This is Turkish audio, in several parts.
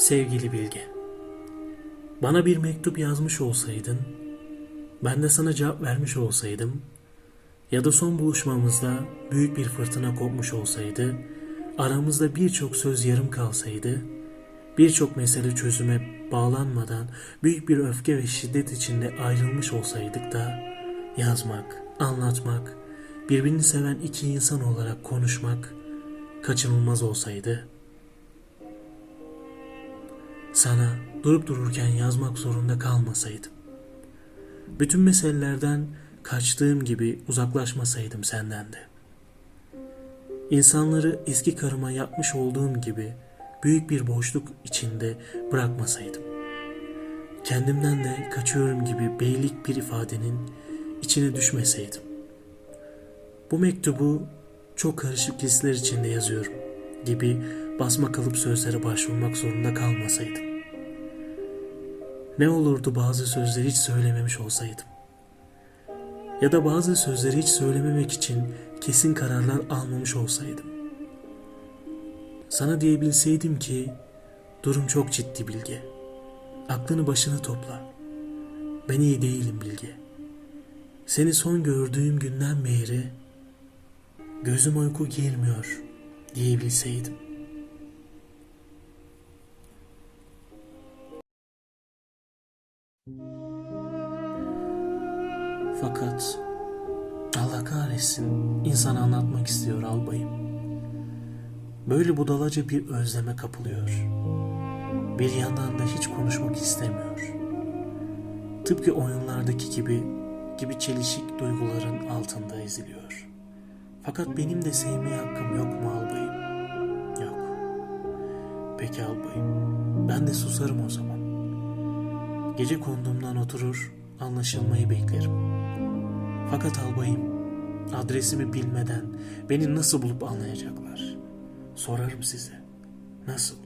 Sevgili Bilge, bana bir mektup yazmış olsaydın, ben de sana cevap vermiş olsaydım, ya da son buluşmamızda büyük bir fırtına kopmuş olsaydı, aramızda birçok söz yarım kalsaydı, birçok mesele çözüme bağlanmadan büyük bir öfke ve şiddet içinde ayrılmış olsaydık da, yazmak, anlatmak, birbirini seven iki insan olarak konuşmak kaçınılmaz olsaydı, sana durup dururken yazmak zorunda kalmasaydım. Bütün meselelerden kaçtığım gibi uzaklaşmasaydım senden de. İnsanları eski karıma yapmış olduğum gibi büyük bir boşluk içinde bırakmasaydım. Kendimden de kaçıyorum gibi beylik bir ifadenin içine düşmeseydim. Bu mektubu çok karışık hisler içinde yazıyorum gibi basma kalıp sözlere başvurmak zorunda kalmasaydım. Ne olurdu bazı sözleri hiç söylememiş olsaydım. Ya da bazı sözleri hiç söylememek için kesin kararlar almamış olsaydım. Sana diyebilseydim ki durum çok ciddi Bilge. Aklını başına topla. Ben iyi değilim Bilge. Seni son gördüğüm günden beri gözüm uyku girmiyor diyebilseydim. Fakat Allah kahretsin insan anlatmak istiyor albayım. Böyle budalaca bir özleme kapılıyor. Bir yandan da hiç konuşmak istemiyor. Tıpkı oyunlardaki gibi gibi çelişik duyguların altında eziliyor. Fakat benim de sevmeye hakkım yok mu albayım? Yok. Peki albayım. Ben de susarım o zaman. Gece konduğumdan oturur, anlaşılmayı beklerim. Fakat albayım, adresimi bilmeden beni nasıl bulup anlayacaklar? Sorarım size. Nasıl?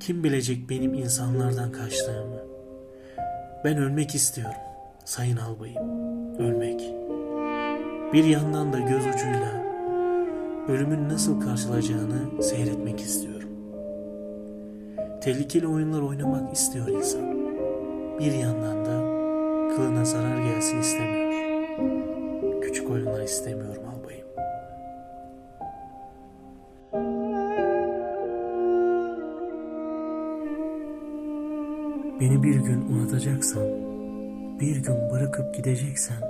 Kim bilecek benim insanlardan kaçtığımı? Ben ölmek istiyorum, sayın albayım. Ölmek. Bir yandan da göz ucuyla ölümün nasıl karşılayacağını seyretmek istiyorum. Tehlikeli oyunlar oynamak istiyor insan. Bir yandan da kılına zarar gelsin istemiyor. Küçük oyunlar istemiyorum albayım. Beni bir gün unutacaksan, bir gün bırakıp gideceksen,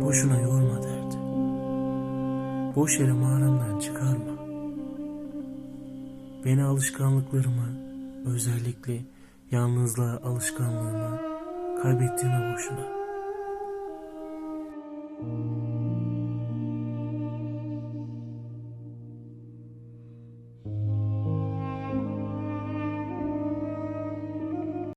boşuna yorma derdi. Boş yere mağaramdan çıkarma. Beni alışkanlıklarımı, özellikle yalnızlığa alışkanlığımı kaybettiğime boşuna.